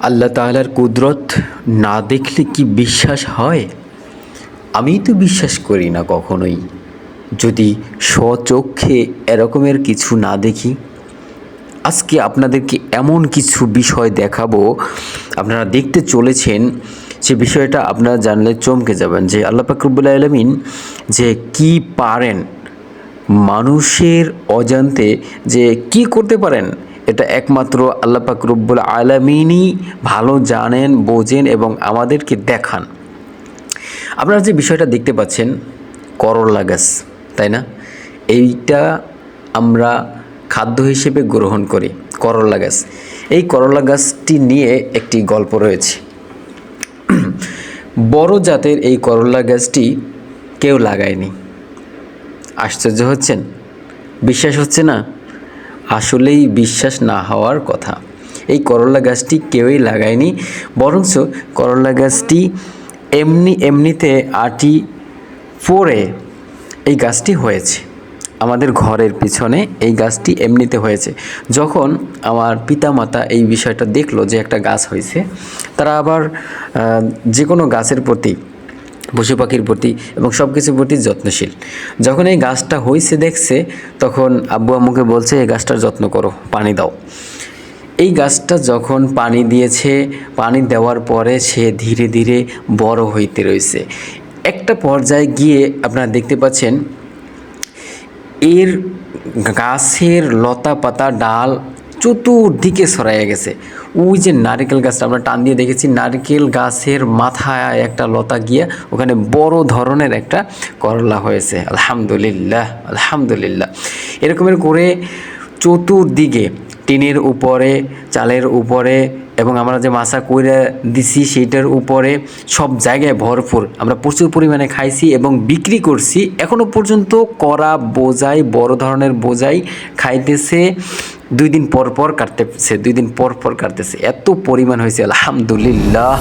আল্লাহ তাআলার কুদরত না দেখলে কি বিশ্বাস হয়? আমি তো বিশ্বাস করি না কখনোই। যদি স্বচক্ষে এরকমের কিছু না দেখি, আজকে আপনাদেরকে এমন কিছু বিষয় দেখাবো। আপনারা দেখতে চলেছেন সে বিষয়টা আপনারা জানলে চমকে যাবেন যে আল্লাহ পাকরবুল আলমিন যে কি পারেন মানুষের অজান্তে যে কি করতে পারেন এটা একমাত্র আল্লাহ পাক রব্বুল আলমিনই ভালো জানেন, বোঝেন এবং আমাদেরকে দেখান। আপনারা যে বিষয়টা দেখতে পাচ্ছেন, করলা গাছ, তাই না? এইটা আমরা খাদ্য হিসেবে গ্রহণ করি, করলা গাছ। এই করলা গাছটি নিয়ে একটি গল্প রয়েছে। বড় জাতের এই করলা গাছটি কেউ লাগায়নি। আশ্চর্য হচ্ছেন? বিশ্বাস হচ্ছে না? আসলেই বিশ্বাস না হওয়ার কথা। এই করলা গাছটি কেউই লাগায়নি, বরঞ্চ করলা গাছটি এমনি এমনিতে আটি পড়ে এই গাছটি হয়েছে। আমাদের ঘরের পিছনে এই গাছটি এমনিতে হয়েছে। যখন আমার পিতামাতা এই বিষয়টা দেখল যে একটা গাছ হয়েছে, তারা আবার যে কোনো গাছের প্রতি পশু পাখির প্রতি এবং সব কিছুর প্রতি যত্নশীল। যখন এই গাছটা হয়েছে দেখছে, তখন আব্বু আম্মুকে বলছে, এই গাছটার যত্ন করো, পানি দাও। এই গাছটা যখন পানি দিয়েছে, পানি দেওয়ার পরে সে ধীরে ধীরে বড় হইতে রয়েছে একটা পর্যায়ে গিয়ে আপনারা দেখতে পাচ্ছেন, এর গাছের লতা পাতা ডাল চতুর্দিকে ছড়াইয়া গেছে। ওই যে নারকেল গাছটা আমরা টান দিয়ে দেখেছি, নারকেল গাছের মাথায় একটা লতা গিয়ে ওখানে বড় ধরনের একটা করলা হয়েছে। আলহামদুলিল্লাহ আলহামদুলিল্লাহ। এরকমের করে চতুর্দিকে টিনের উপরে, চালের উপরে এবং আমরা যে মাছা কইরা দিছি সেইটার উপরে সব জায়গায় ভরপুর। আমরা প্রচুর পরিমাণে খাইছি এবং বিক্রি করছি। এখনও পর্যন্ত করা বোঝাই, বড় ধরনের বোঝাই খাইতেছে দুই দিন পর পর কাটতেছে দুই দিন পর পর কাটতেছে। এত পরিমাণ হয়েছে আলহামদুলিল্লাহ।